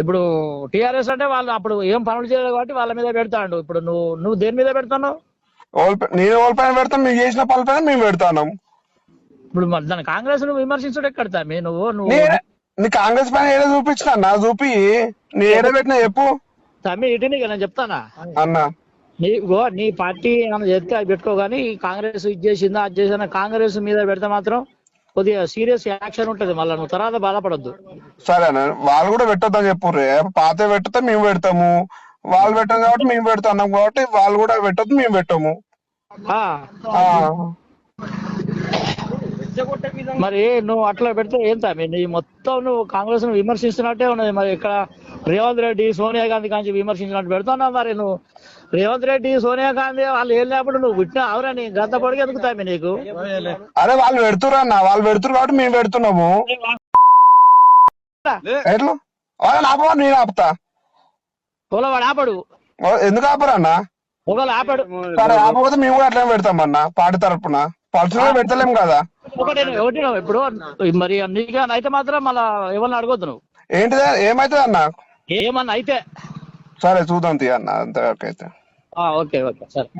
ఇప్పుడు టిఆర్ఎస్ అంటే వాళ్ళు అప్పుడు ఏం పనులు చేయలేదు కాబట్టి వాళ్ళ మీద పెడతాడు. ఇప్పుడు నువ్వు నువ్వు దేని మీద పెడతావు నేను ఓల్ పైన పెడతాం చేసిన పనుల పైన మేము పెడతాం ఇప్పుడు దాని కాంగ్రెస్ నువ్వు విమర్శించడం ఎక్కడ మీ నువ్వు నువ్వు కాంగ్రెస్ పైన ఏదో చూపించిన? నా చూపి. నీ ఏదో పెట్టినా చెప్పు. తమ్మి ఇటు నీకు నేను చెప్తానా? అన్న. నీ ఇగో నీ పార్టీ ఏమైనా చెప్తే అది పెట్టుకో కానీ కాంగ్రెస్ ఇది చేసిందా అది చేసిందా? కాంగ్రెస్ మీద పెడితే మాత్రం కొద్దిగా సీరియస్ యాక్షన్ ఉంటది మళ్ళీ నువ్వు తర్వాత బాధపడద్దు. సరే వాళ్ళు కూడా పెట్టొద్దని చెప్పు పాత పెట్టితే మేము పెడతాము. వాళ్ళు పెట్టాం కాబట్టి మేము పెడతాం కాబట్టి వాళ్ళు కూడా పెట్టొద్దు మేము పెట్టాము. మరి నువ్వు అట్లా పెడితే ఏం తమ్మి నీ మొత్తం నువ్వు కాంగ్రెస్ను విమర్శిస్తున్నట్టే ఉన్నది. మరి ఇక్కడ రేవంత్ రెడ్డి సోనియా గాంధీ కాంచి విమర్శించినట్టు పెడుతున్నావు మరి నువ్వు. రేవంత్ రెడ్డి సోనియా గాంధీ వాళ్ళు ఏం లేనప్పుడు నువ్వు పుట్టిన అవరా నీ? గంత పొడిగి ఎదుగుతాయి నీకు. అరే వాళ్ళు పెడుతురు అన్న వాళ్ళు పెడుతురు కాబట్టి మేము పెడుతున్నాము. ఎట్లా? వాళ్ళని ఆపమా నేను ఆపుతా. ఆపడు. ఎందుకు ఆపరు అన్న? ఒకవేళ ఆపాడు. ఆపకపోతే మేము కూడా అట్లనే పెడతాం అన్న పార్టీ తరపున. పర్సనల్ పెడతలేం కదా. ఒకటి ఒకటి ఇప్పుడు మరి నీగా అయితే మాత్రం మళ్ళా ఎవరిని అడగొద్దు నువ్వు. ఏంటిదే? ఏమైతుంది అన్న? ఏమన్నా అయితే. సరే చూద్దాం తీ అన్న అంతవరకు అయితే ఓకే ఓకే సరే.